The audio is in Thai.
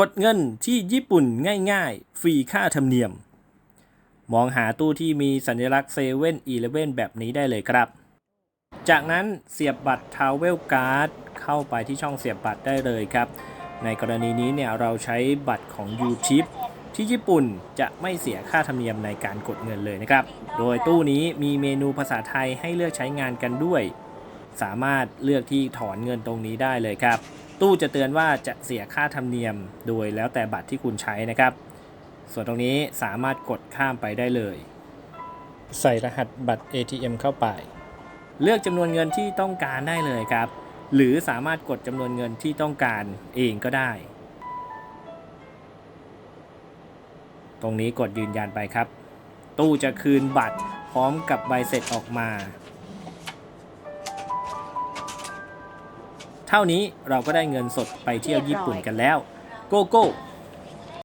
กดเงินที่ญี่ปุ่นง่ายๆ ฟรีค่าธรรมเนียม มองหาตู้ที่มีสัญลักษณ์เซเว่นอีเลเว่นแบบนี้ได้เลยครับ จากนั้นเสียบบัตรทาวเวลการ์ดเข้าไปที่ช่องเสียบบัตรได้เลยครับ ในกรณีนี้เนี่ยเราใช้บัตรของ u c h i p ที่ญี่ปุ่นจะไม่เสียค่าธรรมเนียมในการกดเงินเลยนะครับ โดยตู้นี้มีเมนูภาษาไทยให้เลือกใช้งานกันด้วย สามารถเลือกที่ถอนเงินตรงนี้ได้เลยครับ ตู้จะเตือนว่าจะเสียค่าธรรมเนียมโดยแล้วแต่บัตรที่คุณใช้นะครับ ส่วนตรงนี้สามารถกดข้ามไปได้เลย ใส่รหัสบัตร ATM เข้าไป เลือกจำนวนเงินที่ต้องการได้เลยครับ หรือสามารถกดจำนวนเงินที่ต้องการเองก็ได้ ตรงนี้กดยืนยันไปครับ ตู้จะคืนบัตรพร้อมกับใบเสร็จออกมา เท่านี้เราก็ได้เงินสดไปเที่ยวญี่ปุ่นกันแล้ว โกโก้